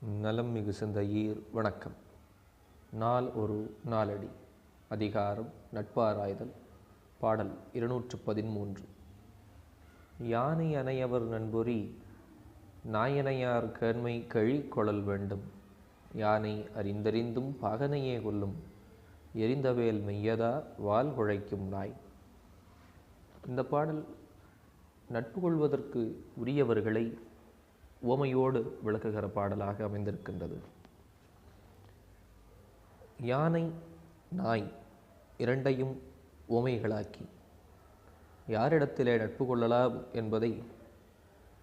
நலம் மிகு சிந்தையீர் வணக்கம். நாள் ஒரு நாளடி. அதிகாரம் நட்பாராய்தல். பாடல் இருநூற்று பதிமூன்று யானை அணையவர் நண்பொறி நாயனையார் கண்மை கழி கொழல் வேண்டும். யானை அறிந்தறிந்தும் பகனையே கொல்லும். எரிந்தவேல் மெய்யதா வால் குழைக்கும் நாய். இந்த பாடல் நட்பு கொள்வதற்கு உரியவர்களை உவமையோடு விளக்குகிற பாடலாக அமைந்திருக்கின்றது. யானை நாய் இரண்டையும் உவமைகளாக்கி யாரிடத்திலே நட்பு கொள்ளலாம் என்பதை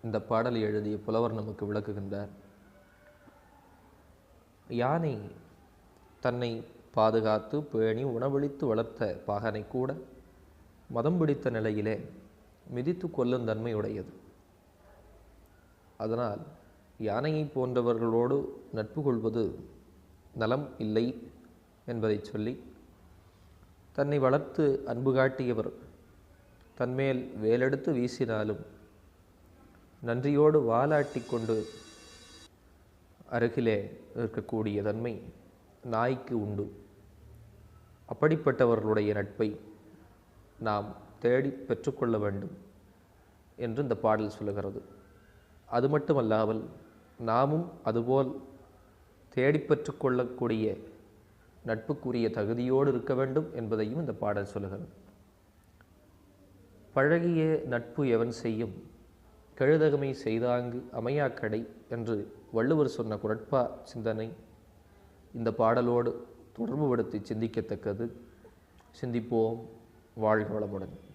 இந்த பாடலை எழுதிய புலவர் நமக்கு விளக்குகின்றார். யானை தன்னை பாதுகாத்து பேணி உணவளித்து வளர்த்த பாகனை கூட மதம் பிடித்த நிலையிலே மிதித்து கொல்லும் தன்மையுடையது. அதனால் யானையை போன்றவர்களோடு நட்பு கொள்வது நலம் இல்லை என்பதை சொல்லி தன்னை வளர்த்து அன்பு காட்டியவர் தன்மேல் வேலெடுத்து வீசினாலும் நன்றியோடு வாலாட்டி கொண்டு அருகிலே இருக்கக்கூடிய தன்மை நாய்க்கு உண்டு. அப்படிப்பட்டவர்களுடைய நட்பை நாம் தேடி பெற்றுக்கொள்ள வேண்டும் என்று இந்த பாடல் சொல்லுகிறது. அது மட்டுமல்லாமல் நாமும் அதுபோல் தேடிப்பற்றுக்கொள்ளக்கூடிய நட்புக்குரிய தகுதியோடு இருக்க வேண்டும் என்பதையும் இந்த பாடல் சொல்லுகிறது. பழகிய நட்பு எவன் செய்யும்? கழுதகமை செய்தாங்கு அமையாக்கடை என்று வள்ளுவர் சொன்ன குரட்பா சிந்தனை இந்த பாடலோடு தொடர்புபடுத்தி சிந்திக்கத்தக்கது. சிந்திப்போம். வாழ்க வளமுடன்.